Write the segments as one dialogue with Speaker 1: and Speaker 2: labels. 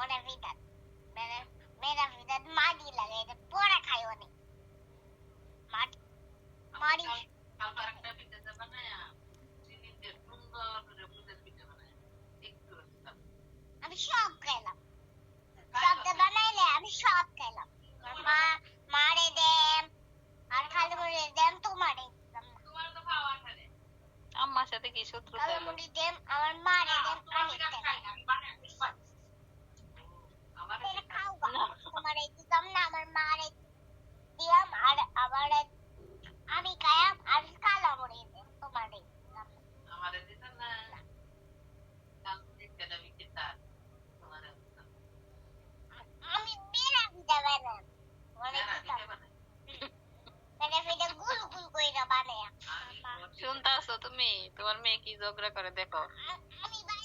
Speaker 1: মনে মেরে মেরা মারি
Speaker 2: একটা পিঠা যে বানায়া, চিনিতে সুন্দর করে দুধের পিঠা বানায়া। একটু দিতাম।
Speaker 1: আমি সব খাইলাম সবটা বানাইলে আমি সব খাইলাম মা মারে দেম আর খালি মুড়ি দেম তোমারে
Speaker 2: তোমার তো খাওয়া খালে।
Speaker 3: আম্মার সাথে কি শত্রুতা
Speaker 1: খালি মুড়ি দেম আমার মারে দেম আমি
Speaker 2: আমি খাই না, আমি
Speaker 1: তোমার
Speaker 3: মেয়ে কি ঝগড়া করে দেখো
Speaker 1: আ- আমি বানাম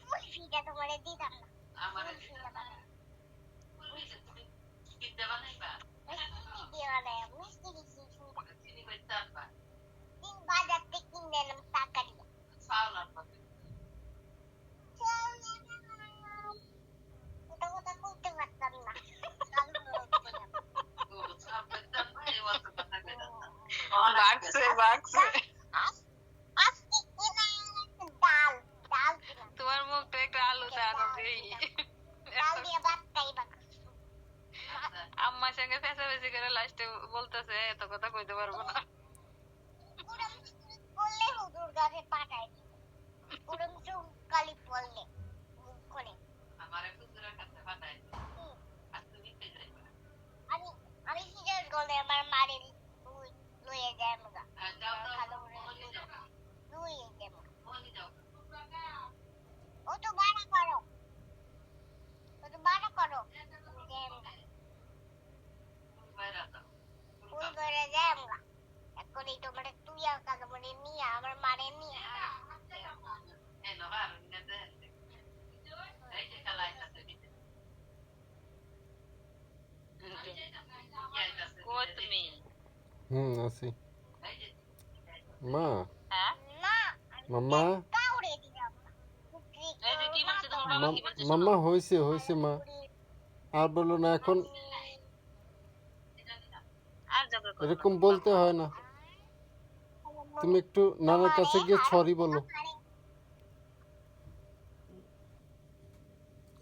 Speaker 1: ফুল ভিটা তোমারে দিতাম না
Speaker 2: আমারে
Speaker 1: ফুল
Speaker 2: দিতেন
Speaker 1: ভিটা
Speaker 2: না।
Speaker 1: বানাম
Speaker 2: ফুলবি যে তুমি পিঠা বানাইবা।
Speaker 1: মিষ্টি দিয়ে বানাম মিষ্টি দিছি সুন্দর
Speaker 2: চিনি করতে আনবা।
Speaker 1: তিন বাজার থেকে কিনে এলাম টাকা দিয়ে
Speaker 2: চাউল আনবা।
Speaker 1: ওটা কথা কইতে পারতাম না
Speaker 2: ও, চাউল
Speaker 3: আম্মার সঙ্গে পেঁচাপেচি করে লাস্টে বলতেছে এত কথা কইতে পারব না।
Speaker 1: পুরম হুজুর গাছে পাঠাই পুরম চুল কালি পড়লে করে
Speaker 2: আমারে খুচরা কাছে পাঠাই আর তুমি
Speaker 1: আমি আমি গলে আমার যায়। যায় মুগা
Speaker 2: মহলে যাও।
Speaker 1: ও তো বাড়া করো ও তো বাড়া করো তুমি যায় মুগা
Speaker 2: বাইরে যাও।
Speaker 1: ফুল করে যায় মুগা এখনই তোমার তুই আর কালো মনে নিয়ে আমার মারে নিয়ে
Speaker 2: এই লো, আর অন্য দে। এই যে খেলায় আছে দিতে। এই যাইতাছে
Speaker 3: কই
Speaker 2: দিতে।
Speaker 3: তুমি
Speaker 4: হুম আছি
Speaker 2: এই যে,
Speaker 4: মা
Speaker 3: হ্যাঁ
Speaker 1: না
Speaker 4: মাম্মা
Speaker 1: কাউরে দিলাম না
Speaker 3: এই যে কি বলছে তোমার বাবা কি
Speaker 4: মাম-
Speaker 3: বলছে
Speaker 4: মাম্মা হয়েছে হয়েছে মা আর বলো না এখন। এরকম বলতে হয় না তুমি একটু নানার কাছে গিয়ে সরি বলো